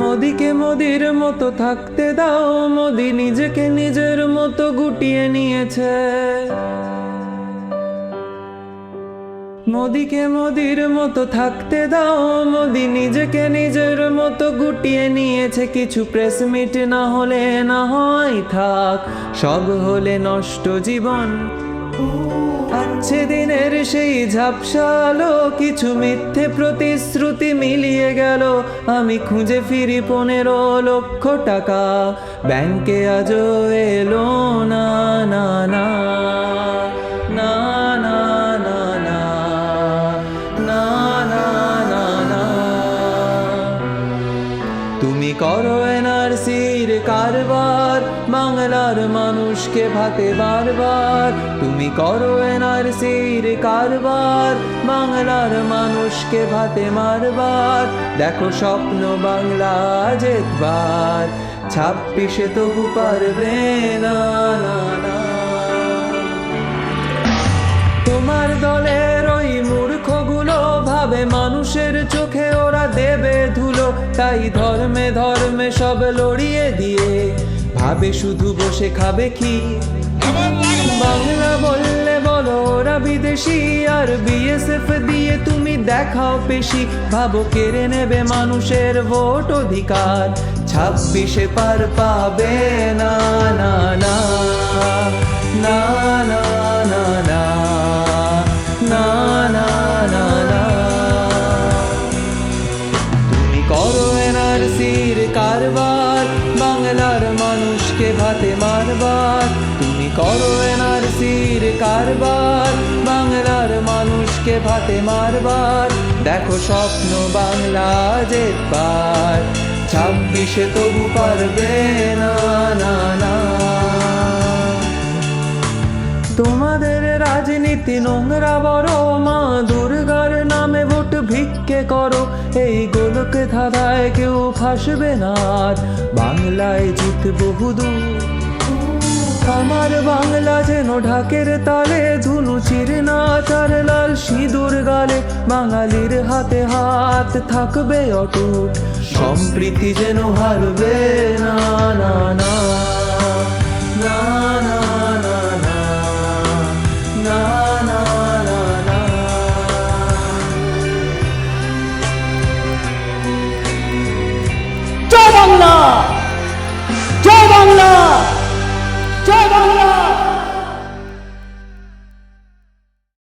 মোদিকে মোদির মতো থাকতে দাও, মোদি নিজেকে নিজের মতো গুটিয়ে নিয়েছে। মোদিকে মোদির মতো থাকতে দাও, মোদি নিজেকে নিজের মতো গুটিয়ে নিয়েছে। কিছু প্রেস মিট না হলে না হয় থাক, সব হলে নষ্ট জীবন। আছে দিনের সেই ঝাপসালো কিছু মিথ্যে প্রতিশ্রুতি মিলিয়ে গেল। আমি খুঁজে ফিরি পনেরো লক্ষ টাকা। ব্যাংকে আজও এলো না না না। তুমি করো এনআরসির কারবার, বাংলার মানুষকে ভাতে বারবার। তুমি করো এনআরসির কারবার, বাংলার মানুষকে ভাতে মারবার। দেখো স্বপ্ন বাংলা জেতবার, ছাব্বিশে তবু পারবে না না মানুষের চোখে ওরা দেবে ধুলো, তাই ধর্মে ধর্মে সব লড়িয়ে দিয়ে ভাবে শুধু বসে খাবে কি? বাংলা বললে বলো, ওরা বিদেশি। আর বিএসএফ দিয়ে তুমি দেখাও পেশি। ভাবো কেড়ে নেবে মানুষের ভোট অধিকার। ছাব্বিশে পার পাবে না না। কারবার বাংলার মানুষকে ভাতে মারবার। তুমি করো এনআরসির কারবার, বাংলার মানুষকে ভাতে মারবার। দেখো স্বপ্ন বাংলা জেতবার, ছাব্বিশে তবু পারবে না না না। তোমাদের রাজনীতি নোংরা বড়, মা দুর্গার ভিক্ষে করো, এই গোলক ধাঁধায় কেউ ফাঁসবে না আর। বাংলায় জিত বহুদূর আমার বাংলা যেন ঢাকের তালে, ধুনু চিরে না চার লাল সিঁদুর গালে। বাঙালির হাতে হাত থাকবে অটুট, সম্প্রীতি যেন হারবে না বাংলা